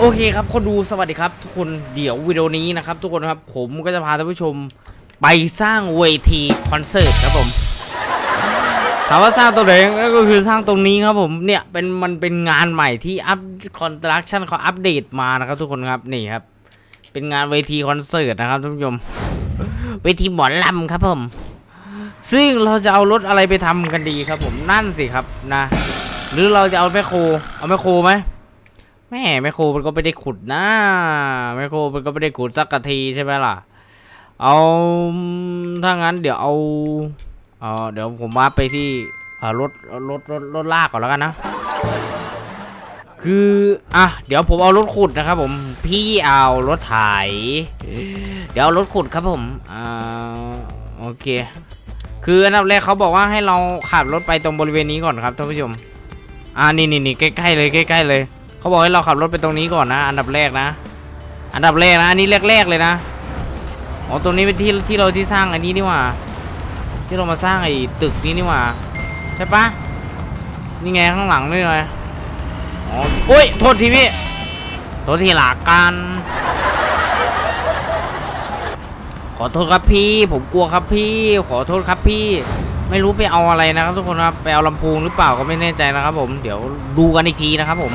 โอเคครับคนดูสวัสดีครับ ทุกคนเดี๋ยววิดีโอนี้นะครับ ทุกคนครับผมก็จะพาท่านผู้ชมไปสร้างเวทีคอนเสิร์ตครับผมถามว่าสร้างตรงไหนก็คือสร้างตรงนี้ครับผมเนี่ยเป็นมันเป็นงานใหม่ที่อัพคอนสตรักชั่นเขาอัปเดตมานะครับ ทุกคนครับนี่ครับ เป็นงานเวทีคอนเสิร์ตนะครับท่านผู้ชมเวทีหมอลำครับผม ซึ่งเราจะเอารถอะไรไปทำกันดีครับผมนั่นสิครับนะ หรือเราจะเอาแมคโครเอาแมคโครไหม แม่แมคโครมันก็ไม่ได้ขุดนะแมคโครมันก็ไม่ได้ขุดสักกะทีใช่ไหมล่ะ เอาถ้างั้นเดี๋ยวเอาเออเดี๋ยวผมมาไปที่รถรถรถรถลากก่อนแล้วกันนะ คืออะเดี๋ยวผมเอารถขุดนะครับผมพี่เอารถไถเดี๋ยวเอารถขุดครับผมอ่าโอเค คืออันดับแรกเขาบอกว่าให้เราขับรถไปตรงบริเวณนี้ก่อนครับท่านผู้ชมอ่านี่นี่นี่ใกล้ๆเลยใกล้ๆเลย เขาบอกให้เราขับรถไปตรงนี้ก่อนนะ อันดับแรกนะ อันดับแรกนะอันนี้แรกๆเลยนะอ๋อตรงนี้เป็นที่ที่เราที่สร้างอันนี้นี่หว่า ที่เรามาสร้างไอ้ตึกนี้นี่หว่าใช่ปะนี่ไงข้างหลังนี่ไงอ๋อโอ้ยโทษทีพี่โทษทีหลักกันขอโทษครับพี่ ผมกลัวครับพี่ ขอโทษครับพี่ ไม่รู้ไปเอาอะไรนะครับทุกคนครับไปเอาลำโพงหรือเปล่าก็ไม่แน่ใจนะครับผมเดี๋ยวดูกันอีกทีนะครับผม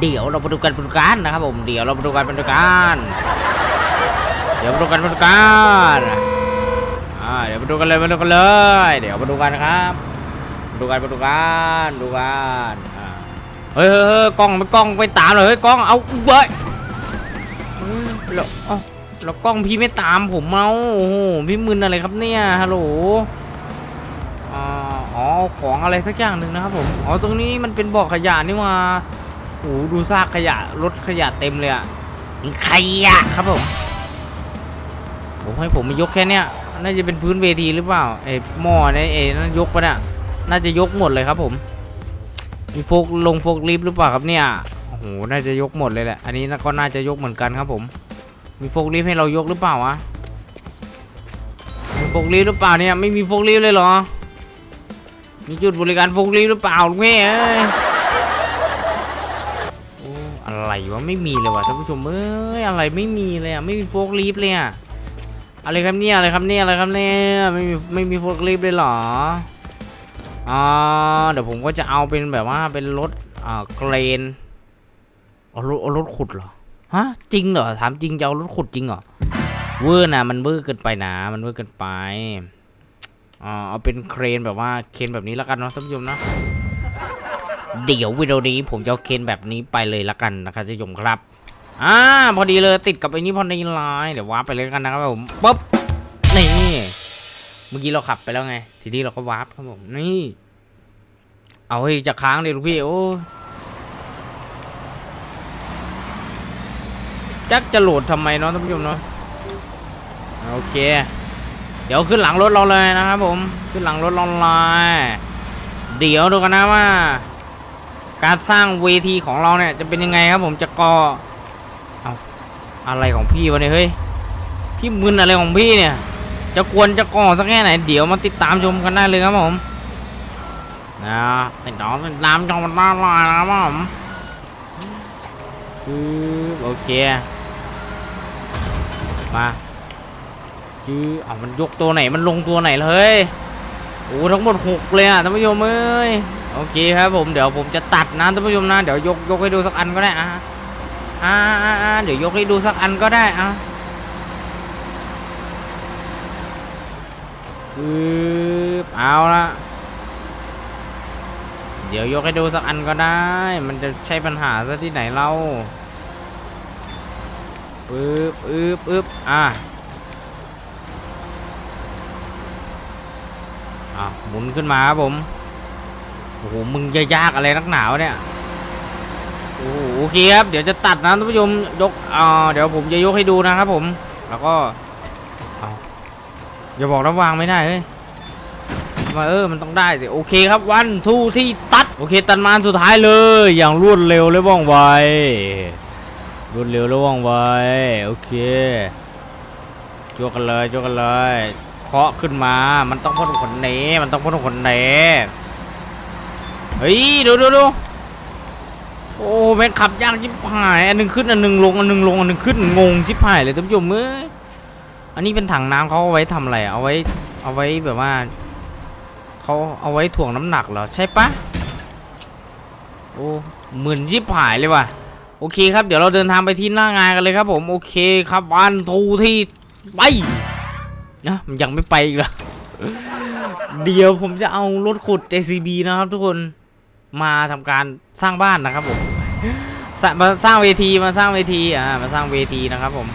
เดี๋ยวเราไปดูกันไปดูกันนะครับผมเดี๋ยวเราไปดูกันไปดูกันเดี๋ยวไปดูกันไปดูกันอ่าเดี๋ยวไปดูกันเลยไปดูกันเลย เดี๋ยวไปดูกันครับดูกันไปดูกันดูกันอ่าเฮ้ยเฮ้ยเฮ้ยกล้องไม่กล้องไปตามเลยเฮ้ยกล้องเอาเว้ยเฮ้ยแล้วเอ้าแล้วกล้องพี่ไม่ตามผมเอาโอ้โหพี่มึนอะไรครับเนี่ยฮัลโหลอ๋อของอะไรสักอย่างหนึ่งนะครับผม อ๋อ ตรงนี้มันเป็นบ่อขยะนี่ว่า โอ้โหดูซากขยะรถขยะเต็มเลยอะนี่ขยะครับผมผมให้ผมมายกแค่เนี้ยน่าจะเป็นพื้นเวทีหรือเปล่าไอ้หม้อเนี่ยไอ้นั่นยกปะเนี่ยน่าจะยกหมดเลยครับผมมีโฟกลงโฟกลิฟต์หรือเปล่าครับเนี่ยโอ้โหน่าจะยกหมดเลยแหละอันนี้ก็น่าจะยกเหมือนกันครับผม มีโฟกลิฟต์ให้เรายกหรือเปล่าวะมีโฟกลิฟต์หรือเปล่าเนี่ยไม่มีโฟกลิฟต์เลยเหรอมีจุดบริการโฟกลิฟต์หรือเปล่าลูกแม่เอ้ยโอ้อะไร วะไม่มีเลยวะท่านผู้ชมเอ้ยอะไรไม่มีเลยอะไม่มีโฟกลีฟเลยอะอะไรครับเนี่ยอะไรครับเนี่ยอะไรครับเนี่ยไม่มีไม่มีโฟกลีฟเลยเหรออ่าเดี๋ยวผมก็จะเอาเป็นแบบว่าเป็นรถอ่าเครนเอารถเอารถขุดเหรอฮะจริงเหรอถามจริงจะเอารถขุดจริงเหรอเวอร์นะมันเวอร์เกินไปนะมันเวอร์เกินไปอ่าเอาเป็นเครนแบบว่าเครนแบบนี้แล้วกันเนาะท่านผู้ชมเนาะ เดี๋ยววิดีโอนี้ผมจะเคนแบบนี้ไปเลยละกันนะครับท่านผู้ชมครับ อ่าพอดีเลยติดกับไอ้นี้พอดีเลยเดี๋ยววาร์ปไปเลยละกันนะครับผมปุ๊บนี่เมื่อกี้เราขับไปแล้วไง ทีนี้เราก็วาร์ปครับผมนี่ เอาให้จะค้างเลยลูกพี่โอ้จักจะโหลดทำไมเนาะท่านผู้ชมเนาะโอเค เดี๋ยวขึ้นหลังรถเราเลยนะครับผม ขึ้นหลังรถเราเลยเดี๋ยวดูกันนะว่า การสร้างเวทีของเราเนี่ยจะเป็นยังไงครับผมจะก่อเอาอะไรของพี่วะเนี่ยเฮ้ยพี่มึนอะไรของพี่เนี่ย จะกวนจะก่อสักแค่ไหนเดี๋ยวมาติดตามชมกันได้เลยครับผมนะติดตามติดตามชมกันได้เลยนะครับผมคือโอเคมาจื้อเอามันยกตัวไหนมันลงตัวไหนเลย โอ้ทั้งหมดหกเลยอะท่านผู้ชมเอ้ยโอเคครับผมเดี๋ยวผมจะตัดนะท่านผู้ชมนะเดี๋ยวยกยกให้ดูสักอันก็ได้อะอ่าเดี๋ยวยกให้ดูสักอันก็ได้อะปึ๊บเอาละเดี๋ยวยกให้ดูสักอันก็ได้ มันจะใช่ปัญหาซะที่ไหนเราปึ๊บปึ๊บปึ๊บอะ อะหมุนขึ้นมาครับผมโอ้โหมึงจะยากอะไรนักหนาวเนี่ยโอ้โหโอเคครับเดี๋ยวจะตัดนะท่านผู้ชมยกอ่าเดี๋ยวผมจะยกให้ดูนะครับผม แล้วก็เอาอย่าบอกนะวางไม่ได้เฮ้ยมาเออมันต้องได้สิโอเคครับวันทูที่ตัดโอเคตัดมานสุดท้ายเลย อย่างรวดเร็วและว่องไวรวดเร็วและว่องไวโอเคจวกกันเลยจวกกันเลย เคาะขึ้นมา มันต้องพ่นขนเนมันต้องพ่นขนเนเฮ้ยดูดูดูโอ้แม่งขับยากชิบหาย อันหนึงขึ้นอันหนึงลงอันหนึงลงอันหนึงขึ้นงงชิบหายเลยท่านผู้ชมเอ้ยอันนี้เป็นถังน้ำเขาเอาไว้ทำอะไรเอาไว้เอาไว้แบบว่าเขาเอาไว้ถ่วงน้ำหนักเหรอใช่ปะโอ้หมื่นชิบหายเลยว่ะโอเคครับเดี๋ยวเราเดินทางไปที่หน้างานกันเลยครับผมโอเคครับวันทูที่ไป นะมันยังไม่ไปอีกเหรอเดี๋ยวผมจะเอารถขุด JCB นะครับ ทุกคนมาทำการสร้างบ้านนะครับผมสมาสร้างเวทีมาสร้างเวทีอ่ามาสร้างเวทีนะครับผม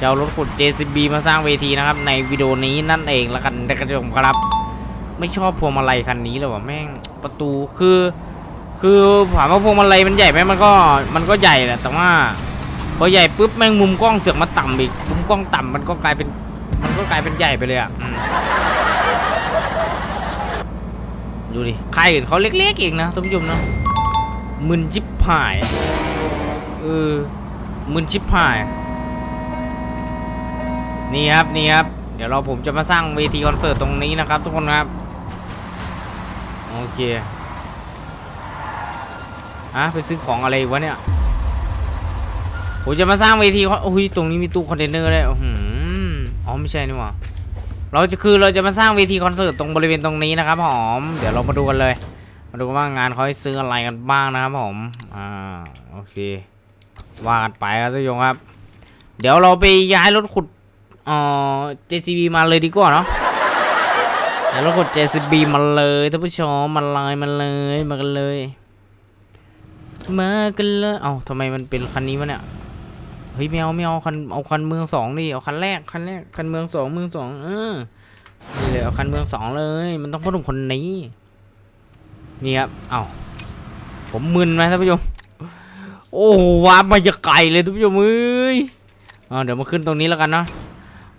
จะเอารถขุด JCB มาสร้างเวทีนะครับ ในวิดีโอนี้นั่นเองละกันนะครับผมครับ ไม่ชอบพวงมาลัยคันนี้เลยวะแม่งประตูคือ คือถามว่าพวงมาลัยมันใหญ่ไหมมันก็มันก็ใหญ่แหละแต่ว่าพอใหญ่ปุ๊บแม่งมุมกล้องเสือกมาต่ำอีกมุมกล้องต่ำมันก็กลายเป็น มันก็กลายเป็นใหญ่ไปเลยอะดูดิใครอื่นเขาเล็กๆเองนะท่านผู้ชมเนาะมึนชิบหายเออมึนชิบหาย นี่ครับนี่ครับ เดี๋ยวเราผมจะมาสร้างเวทีคอนเสิร์ตตรงนี้นะครับ ทุกคนครับ โอเคฮะไปซื้อของอะไรวะเนี่ย ผมจะมาสร้างเวทีเขาโอ้ยตรงนี้มีตู้คอนเทนเนอร์ด้วยอื้อหื อ๋อไม่ใช่นี่หว่าเราจะคือเราจะมาสร้างเวทีคอนเสิร์ตตรงบริเวณตรงนี้นะครับหอมเดี๋ยวเรามาดูกันเลย มาดูกันว่างานเขาให้ซื้ออะไรกันบ้างนะครับผมอ่าโอเคว่ากันไปครับทุกท่านครับ เดี๋ยวเราไปย้ายรถขุดเอ่อ JCB มาเลยดีกว่าเนาะเดี๋ยวรถขุด JCB มาเลยท่านผู้ชมมาเลยมาเลยมากันเลยมากันเลยเอ้าทำไมมันเป็นคันนี้วะเนี่ย เฮ้ยไม่เอาไม่เอาคันเอาคันเมืองสองดิเอาคันแรกคันแรกคันเมืองสองเมืองสองเออนี่เลยเอาคันเมืองสองเลย มันต้องพ่อหนุ่มคนนี้นี่ครับเอาผมมึนไหมท่านผู้ชมโอ้ว้ามาจะไกลเลยท่านผู้ชมเอ้ยอ่าเดี๋ยวมาขึ้นตรงนี้แล้วกันเนาะ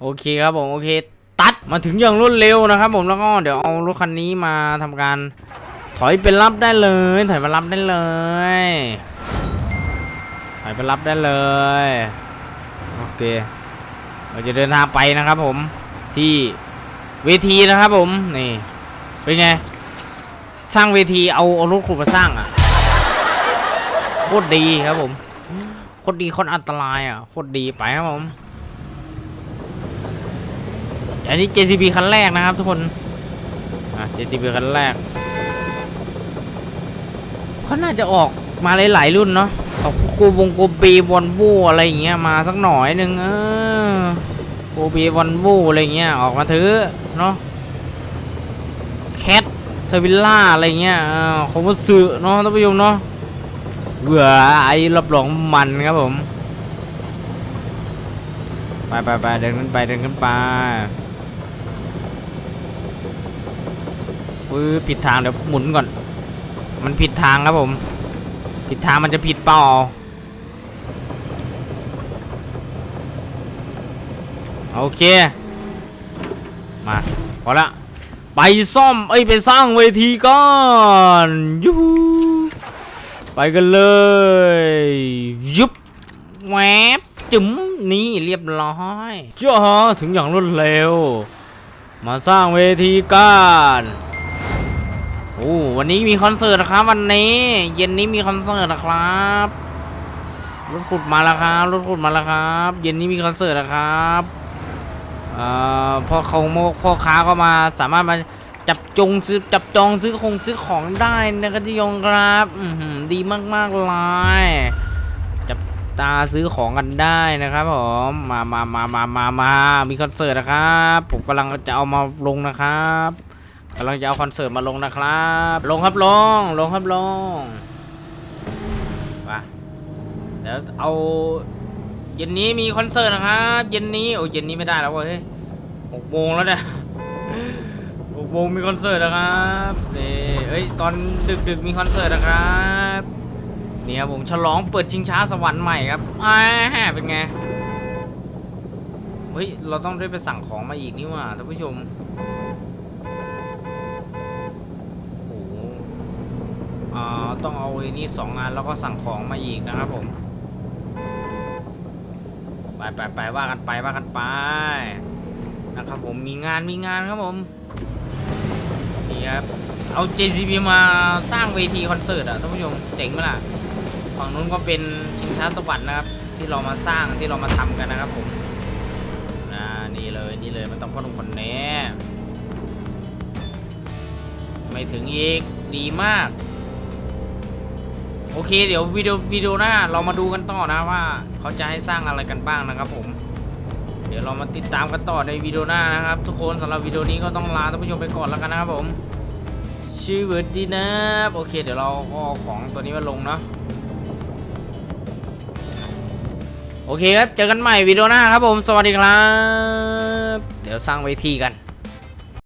โอเคครับผมโอเค ตัดมาถึงอย่างรวดเร็วนะครับ ผมแล้วก็เดี๋ยวเอารถคันนี้มาทำการถอยไปรับได้เลย ถอยไปรับได้เลย ถอยไปรับได้เลย โอเค เราจะเดินทางไปนะครับผมที่เวทีนะครับผม นี่ เป็นไง สร้างเวทีเอาเอารถขุดมาสร้างอะ โคตรดีครับผม โคตรดีโคตรอันตรายอะ โคตรดีไปครับผม อันนี้ JCB คันแรกนะครับทุกคน อะ JCB คันแรกเขาน่าจะออกมาหลายๆรุ่นเนาะ ออกโกบงโกเบวอนโวอะไรอย่างเงี้ยมาสักหน่อยหนึ่งเออโกเบวอนโวอะไรอย่างเงี้ยออกมาเถอะเนาะแคทเทวิลล่าอะไรเงี้ยเออคอมสึเนาะท่านผู้ชมเนาะเบื่อไอ้รับรองมันครับผมไปไปไปเดินขึ้นไปเดินขึ้นไปปื้ผิดทางเดี๋ยวหมุนก่อน มันผิดทางครับผม ผิดทางมันจะผิดเปล่าโอเค มาพอละ ไปซ่อม เอ้ย ไปสร้างเวทีก่อนยูฮูไปกันเลยยุบแวบจุ๋มนี่เรียบร้อยจ้าถึงอย่างรวดเร็ว มาสร้างเวทีกัน โอ้วันนี้มีคอนเสิร์ตนะครับ วันนี้ เย็นนี้มีคอนเสิร์ตนะครับรถขุดมาแล้วครับรถขุดมาแล้วครับ เย็นนี้มีคอนเสิร์ตนะครับเอ่อพ่อเขาพ่อค้าก็มาสามารถมาจับจงซื้อจับจองซื้อคงซื้อของได้นะครับที่ยงครับอือหือดีมากเลยจับตาซื้อของกันได้นะครับผมมามามามามามามีคอนเสิร์ตนะครับ ผมกำลังจะเอามาลงนะครับ กำลังจะเอาคอนเสิร์ตมาลงนะครับ ลงครับลง ลงครับลงมาเดี๋ยวเอาเย็นนี้มีคอนเสิร์ตนะครับเย็นนี้โอ้เย็นนี้ไม่ได้แล้วเว้ยหกโมงแล้วเนี่ยหกโมงมีคอนเสิร์ตนะครับนี่เอ้ยตอนดึกดึกมีคอนเสิร์ตนะครับเนี่ยผมฉลองเปิดชิงช้าสวรรค์ใหม่ครับอ่าเป็นไงเฮ้ยเราต้องได้ไปสั่งของมาอีกนี่ว่าท่านผู้ชม โอ้โหอ่า ต้องเอาไอ้นี่สองงานแล้วก็สั่งของมาอีกนะครับผม ไปไปไปว่ากันไปว่ากันไป นะครับผมมีงานมีงานครับผม นี่ครับ เอา JCB มาสร้างเวทีคอนเสิร์ตอะท่านผู้ชมเจ๋งไหมล่ะ ฝั่งนู้นก็เป็นชิงช้าสวรรค์นะครับ ที่เรามาสร้างที่เรามาทำกันนะครับผมอ่านี่เลยนี่เลยมันต้องพ่อหนุ่มคนนี้ไม่ถึงอีกดีมาก โอเค เดี๋ยววิดีโอวิดีโอหน้าเรามาดูกันต่อนะว่า เขาจะให้สร้างอะไรกันบ้างนะครับผม เดี๋ยวเรามาติดตามกันต่อในวิดีโอหน้านะครับ ทุกคนสำหรับวิดีโอนี้ก็ต้องลาท่านผู้ชมไปก่อนแล้วกันนะครับผมชีวิตดีนะโอเค เดี๋ยวเราก็เอาของตัวนี้มาลงเนาะโอเคครับ เจอกันใหม่วิดีโอหน้าครับผม สวัสดีครับ เดี๋ยวสร้างเวทีกัน